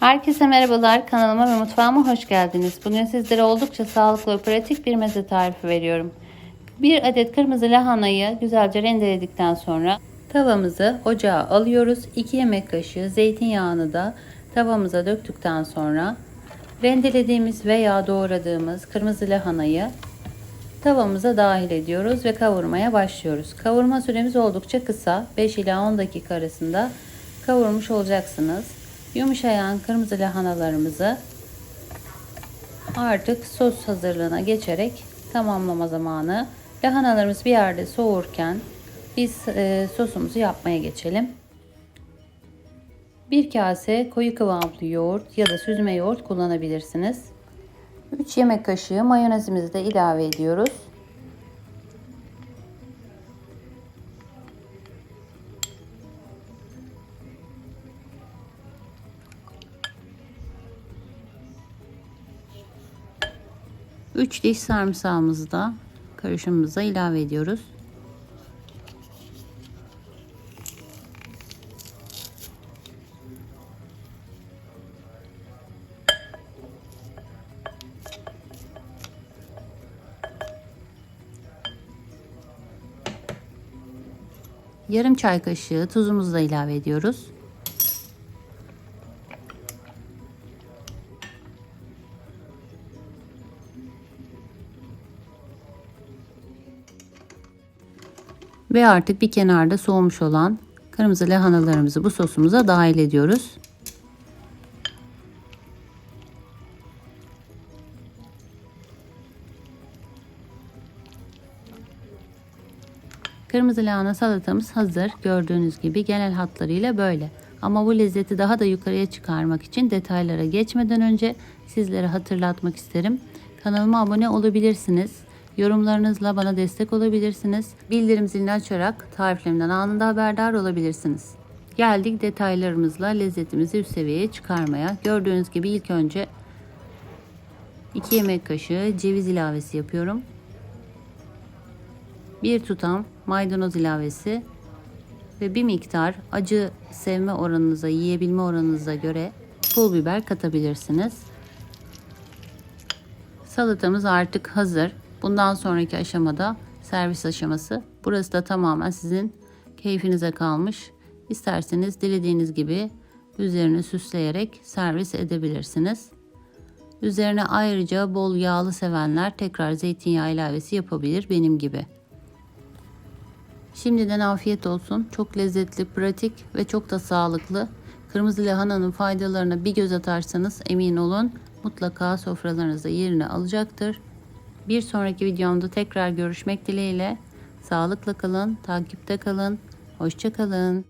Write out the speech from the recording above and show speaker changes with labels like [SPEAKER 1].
[SPEAKER 1] Herkese merhabalar. Kanalıma ve mutfağıma hoş geldiniz. Bugün sizlere oldukça sağlıklı ve pratik bir meze tarifi veriyorum. Bir adet kırmızı lahanayı güzelce rendeledikten sonra tavamızı ocağa alıyoruz. 2 yemek kaşığı zeytinyağını da tavamıza döktükten sonra rendelediğimiz veya doğradığımız kırmızı lahanayı tavamıza dahil ediyoruz ve kavurmaya başlıyoruz. Kavurma süremiz oldukça kısa. 5 ila 10 dakika arasında kavurmuş olacaksınız. Yumuşayan kırmızı lahanalarımızı artık sos hazırlığına geçerek tamamlama zamanı. Lahanalarımız bir yerde soğurken biz e, sosumuzu yapmaya geçelim. Bir kase koyu kıvamlı yoğurt ya da süzme yoğurt kullanabilirsiniz. 3 yemek kaşığı mayonezimizi de ilave ediyoruz. Üç diş sarımsağımızı da karışımımıza ilave ediyoruz. Yarım çay kaşığı tuzumuzu da ilave ediyoruz. Ve artık bir kenarda soğumuş olan kırmızı lahanalarımızı bu sosumuza dahil ediyoruz. Kırmızı lahana salatamız hazır. Gördüğünüz gibi genel hatlarıyla böyle. Ama bu lezzeti daha da yukarıya çıkarmak için detaylara geçmeden önce sizlere hatırlatmak isterim. Kanalıma abone olabilirsiniz. Yorumlarınızla bana destek olabilirsiniz. Bildirim zilini açarak tariflerimden anında haberdar olabilirsiniz. Geldik detaylarımızla lezzetimizi üst seviyeye çıkarmaya. Gördüğünüz gibi ilk önce 2 yemek kaşığı ceviz ilavesi yapıyorum. Bir tutam maydanoz ilavesi ve bir miktar acı sevme oranınıza, yiyebilme oranınıza göre pul biber katabilirsiniz. Salatamız artık hazır. Bundan sonraki aşamada servis aşaması. Burası da tamamen sizin keyfinize kalmış. İsterseniz dilediğiniz gibi üzerini süsleyerek servis edebilirsiniz. Üzerine ayrıca bol yağlı sevenler tekrar zeytinyağı ilavesi yapabilir benim gibi. Şimdiden afiyet olsun. Çok lezzetli, pratik ve çok da sağlıklı. Kırmızı lahananın faydalarına bir göz atarsanız emin olun mutlaka sofralarınızda yerini alacaktır. Bir sonraki videomda tekrar görüşmek dileğiyle. Sağlıkla kalın, takipte kalın. Hoşça kalın.